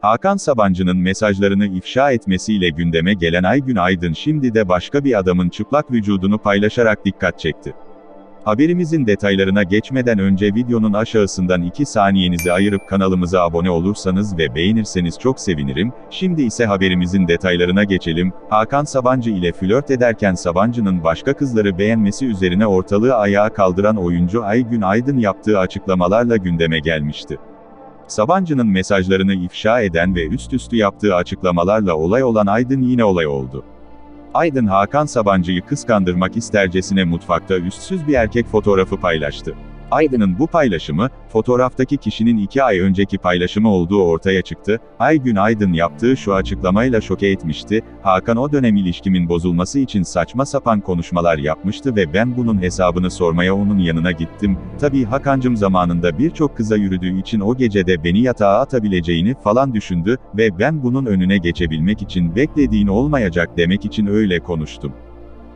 Hakan Sabancı'nın mesajlarını ifşa etmesiyle gündeme gelen Aygün Aydın şimdi de başka bir adamın çıplak vücudunu paylaşarak dikkat çekti. Haberimizin detaylarına geçmeden önce videonun aşağısından 2 saniyenizi ayırıp kanalımıza abone olursanız ve beğenirseniz çok sevinirim. Şimdi ise haberimizin detaylarına geçelim. Hakan Sabancı ile flört ederken Sabancı'nın başka kızları beğenmesi üzerine ortalığı ayağa kaldıran oyuncu Aygün Aydın yaptığı açıklamalarla gündeme gelmişti. Sabancı'nın mesajlarını ifşa eden ve üst üste yaptığı açıklamalarla olay olan Aydın yine olay oldu. Aydın Hakan Sabancı'yı kıskandırmak istercesine mutfakta üstsüz bir erkek fotoğrafı paylaştı. Aydın'ın bu paylaşımı, fotoğraftaki kişinin iki ay önceki paylaşımı olduğu ortaya çıktı. Aygün Aydın yaptığı şu açıklamayla şoke etmişti. Hakan o dönem ilişkimin bozulması için saçma sapan konuşmalar yapmıştı ve ben bunun hesabını sormaya onun yanına gittim. Tabii Hakancım zamanında birçok kıza yürüdüğü için o gecede beni yatağa atabileceğini falan düşündü ve ben bunun önüne geçebilmek için beklediğin olmayacak demek için öyle konuştum.